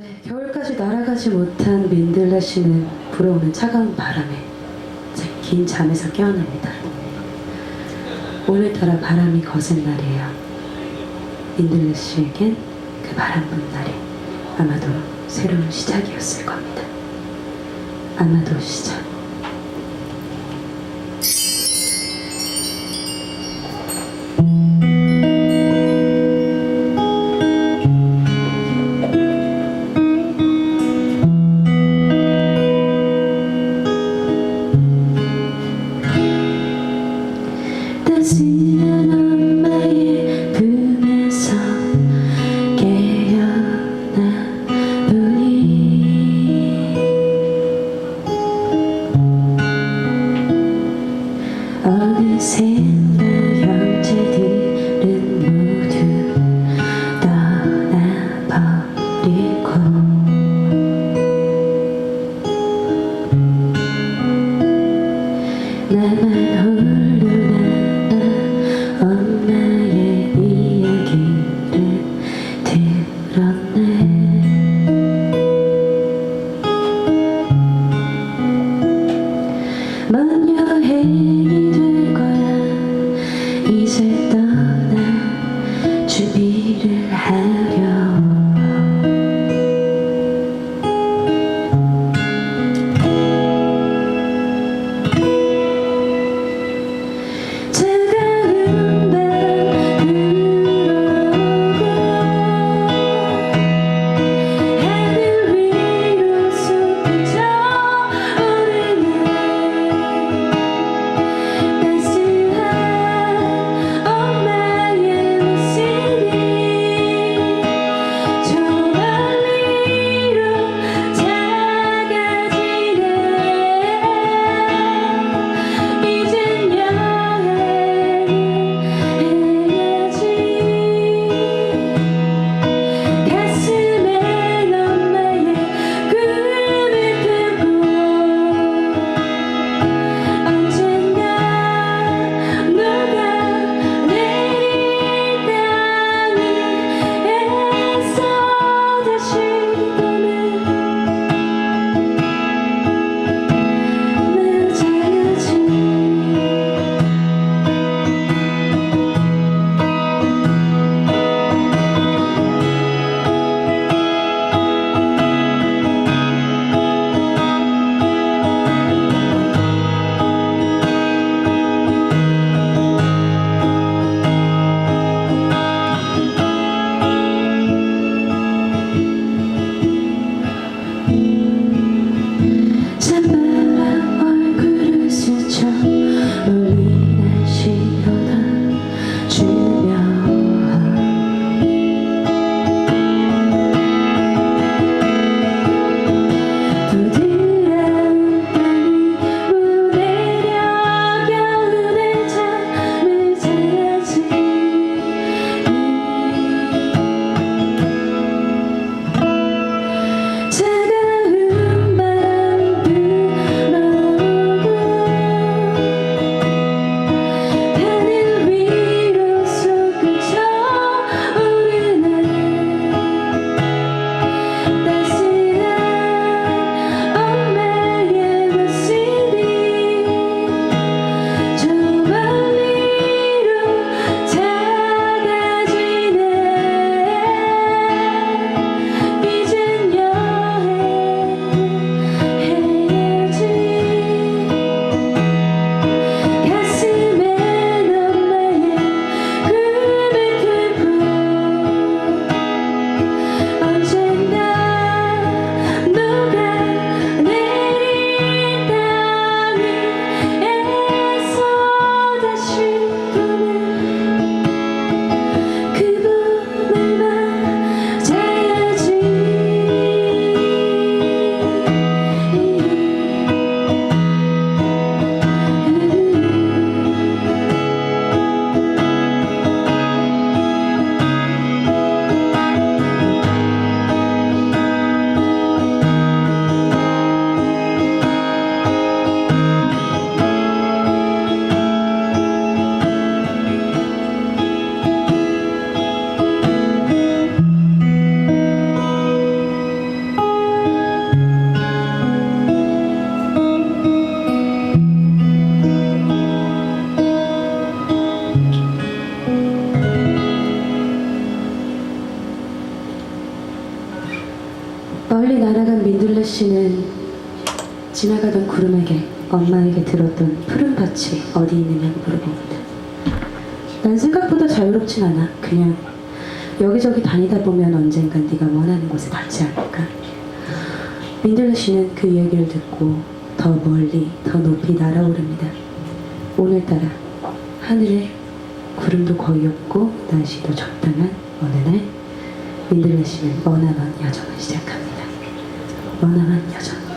네, 겨울까지 날아가지 못한 민들레 씨는 불어오는 차가운 바람에 제 긴 잠에서 깨어납니다. 오늘따라 바람이 거센 날이에요. 민들레 씨에겐 그 바람 분 날이 아마도 새로운 시작이었을 겁니다. 아마도 시작. 지나가던 구름에게 엄마에게 들었던 푸른 밭이 어디 있느냐고 물어봅니다. 난 생각보다 자유롭진 않아. 그냥 여기저기 다니다 보면 언젠간 네가 원하는 곳에 닿지 않을까. 민들레 씨는 그 이야기를 듣고 더 멀리 더 높이 날아오릅니다. 오늘따라 하늘에 구름도 거의 없고 날씨도 적당한 어느 날 민들레 씨는 머나먼 여정을 시작합니다. 머나먼 여정.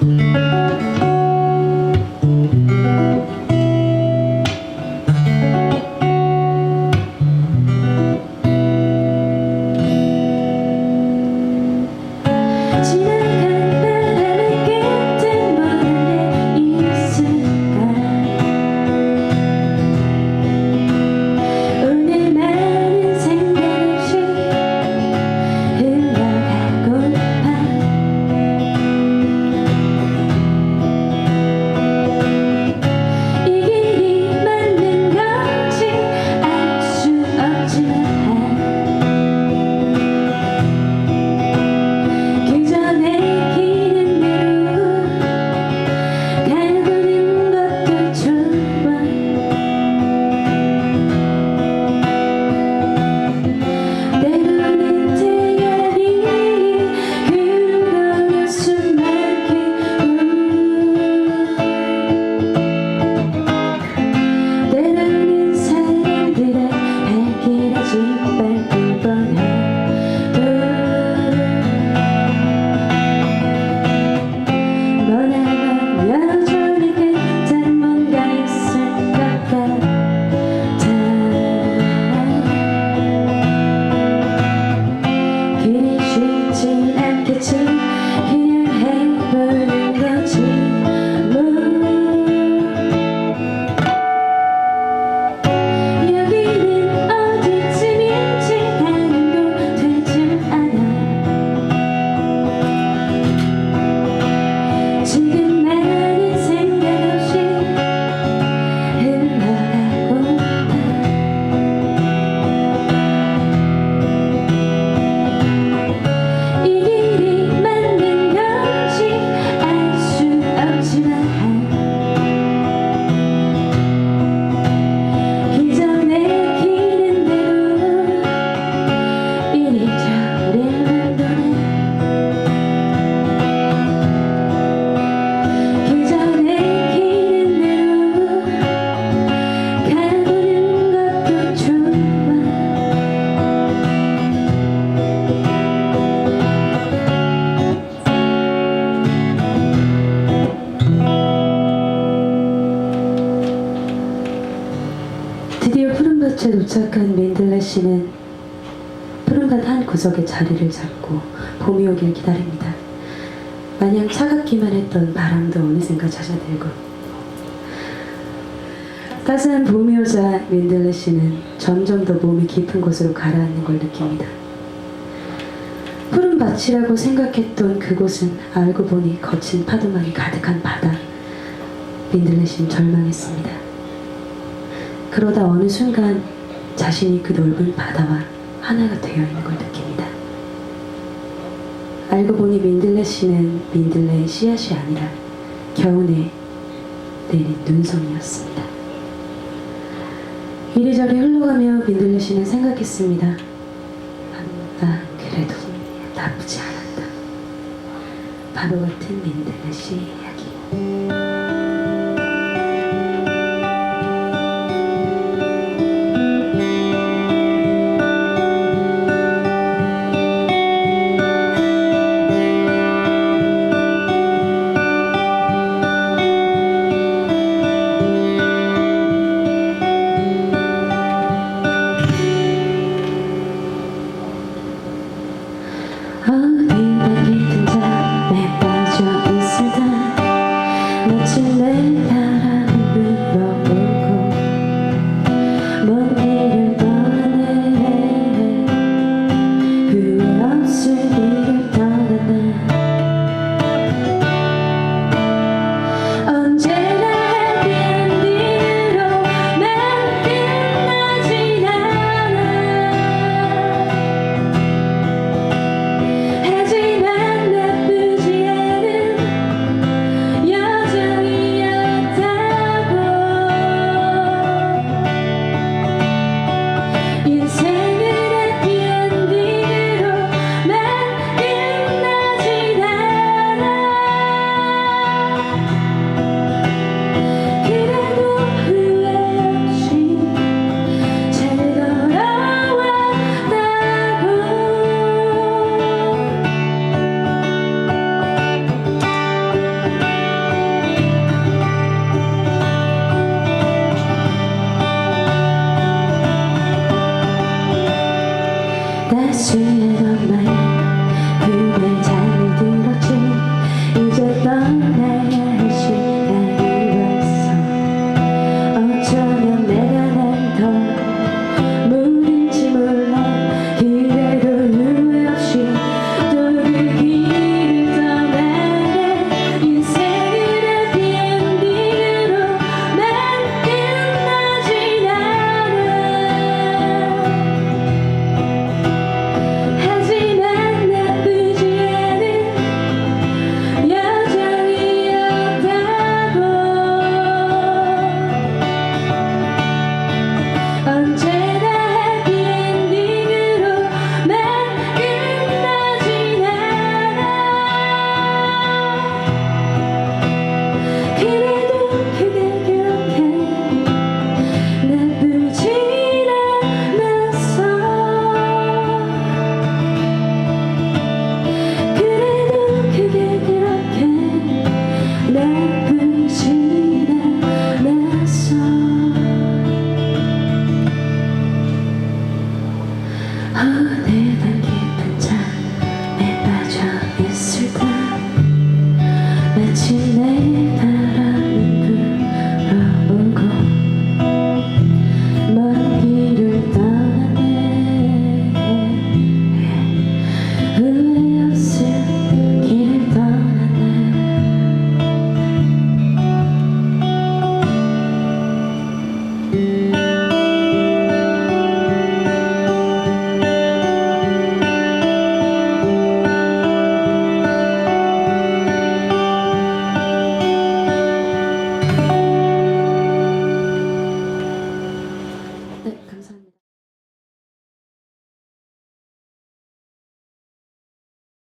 지 구석에 자리를 잡고 봄이 오길 기다립니다. 마냥 차갑기만 했던 바람도 어느샌가 잦아들고 따스한 봄이 오자 민들레 씨는 점점 더 몸이 깊은 곳으로 가라앉는 걸 느낍니다. 푸른 밭이라고 생각했던 그곳은 알고 보니 거친 파도만이 가득한 바다. 민들레 씨는 절망했습니다. 그러다 어느 순간 자신이 그 넓은 바다와 하나가 되어 있는 걸 느낍니다. 알고 보니 민들레 씨는 민들레의 씨앗이 아니라 겨우내 내린 눈송이였습니다. 이리저리 흘러가며 민들레 씨는 생각했습니다. 아, 그래도 나쁘지 않았다. 바보 같은 민들레 씨 이야기. 어 하시 어느덧